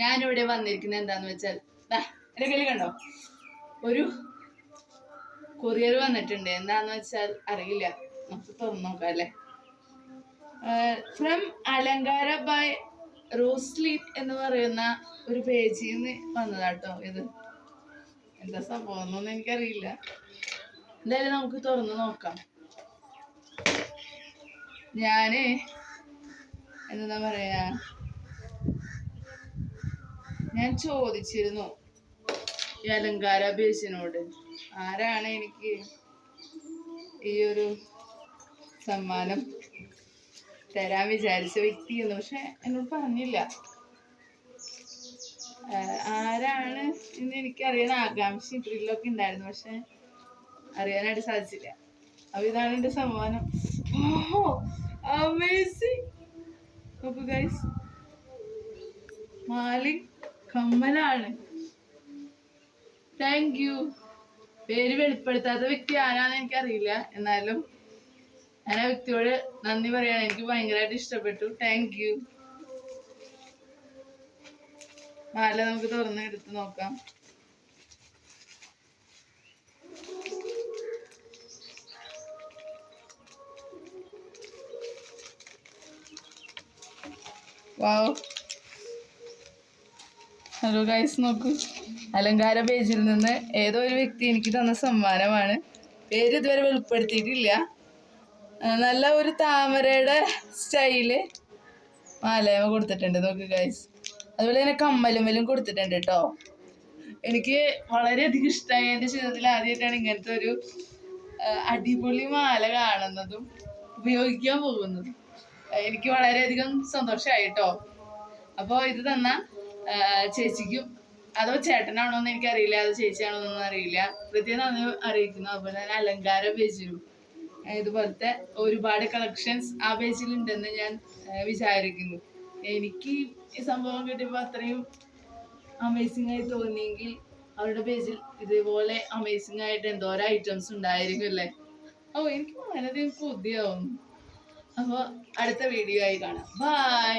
ഞാനിവിടെ വന്നിരിക്കുന്നത് എന്താന്ന് വെച്ചാൽ എന്റെ കയ്യിൽ കണ്ടോ? ഒരു കൊറിയർ വന്നിട്ടുണ്ട്. എന്താന്ന് വെച്ചാൽ അറിയില്ല. നമുക്ക് തുറന്നു നോക്കാം അല്ലേ? ഫ്രം അലങ്കാര ബൈ റോസ്ലീറ്റ് എന്ന് പറയുന്ന ഒരു പേജിൽ നിന്ന് വന്നതാട്ടോ ഇത്. എന്താ സംഭവം എന്നൊന്നും എനിക്കറിയില്ല. എന്തായാലും നമുക്ക് തുറന്നു നോക്കാം. ഞാൻ എന്താ പറയാ ഞാൻ ചോദിച്ചിരുന്നു ഈ അലങ്കാര ബേസിനോട്. ആരാണ് എനിക്ക് ഈ ഒരു സമ്മാനം തരാൻ വിചാരിച്ച വ്യക്തി എന്ന്? പക്ഷെ എന്നോട് പറഞ്ഞില്ല. ആരാണ് എന്ന് എനിക്കറിയാൻ ആകാംക്ഷ ത്രില്ലൊക്കെ ഉണ്ടായിരുന്നു. പക്ഷെ അറിയാനായിട്ട് സാധിച്ചില്ല. അപ്പൊ ഇതാണ് എന്റെ സമ്മാനം. ഓ അമേസിങ് ഗൈസ് മാലിക് കമ്മലാണ്. താങ്ക് യു പേര് വെളിപ്പെടുത്താത്ത വ്യക്തി ആരാന്ന് എനിക്കറിയില്ല. എന്നാലും ഞാൻ ആ വ്യക്തിയോട് നന്ദി പറയാണ്. എനിക്ക് ഭയങ്കരമായിട്ട് ഇഷ്ടപ്പെട്ടു. താങ്ക് യു മാല നമുക്ക് തുറന്ന് എടുത്ത് നോക്കാം. വാവ് ഹലോ ഗൈസ് നോക്കൂ. അലങ്കാര പേജിൽ നിന്ന് ഏതോ ഒരു വ്യക്തി എനിക്ക് തന്ന സമ്മാനമാണ്. പേര് ഇതുവരെ വെളിപ്പെടുത്തിയിട്ടില്ല. നല്ല ഒരു താമരയുടെ സ്റ്റൈൽ മാലയമ കൊടുത്തിട്ടുണ്ട്. നോക്ക് ഗൈസ് അതുപോലെ തന്നെ കമ്മലുമലും കൊടുത്തിട്ടുണ്ട് കേട്ടോ എനിക്ക് വളരെയധികം ഇഷ്ടമായി എന്റെ ജീവിതത്തിൽ ആദ്യമായിട്ടാണ് ഇങ്ങനത്തെ ഒരു അടിപൊളി മാല കാണുന്നതും ഉപയോഗിക്കാൻ പോകുന്നതും. എനിക്ക് വളരെയധികം സന്തോഷമായി കേട്ടോ അപ്പോൾ ഇത് തന്ന ചേച്ചിക്കും. അതോ ചേട്ടനാണോ എന്ന് എനിക്കറിയില്ല. അതോ ചേച്ചിയാണോ എന്നൊന്നും അറിയില്ല. കൃത്യം നന്ദി അറിയിക്കുന്നു. അതുപോലെ തന്നെ അലങ്കാര പേജിലും ഇതുപോലത്തെ ഒരുപാട് കളക്ഷൻസ് ആ പേജിൽ ഉണ്ടെന്ന് ഞാൻ വിചാരിക്കുന്നു. എനിക്ക് ഈ സംഭവം കിട്ടിയപ്പോൾ അത്രയും അമേസിംഗ് ആയി തോന്നിയെങ്കിൽ അവരുടെ പേജിൽ ഇതേപോലെ അമേസിംഗ് ആയിട്ട് എന്തോരം ഐറ്റംസ് ഉണ്ടായിരിക്കും അല്ലേ? ഓ എനിക്ക് വളരെയധികം കൊതിയാവുന്നു അപ്പോൾ അടുത്ത വീഡിയോ ആയി കാണാം. ബൈ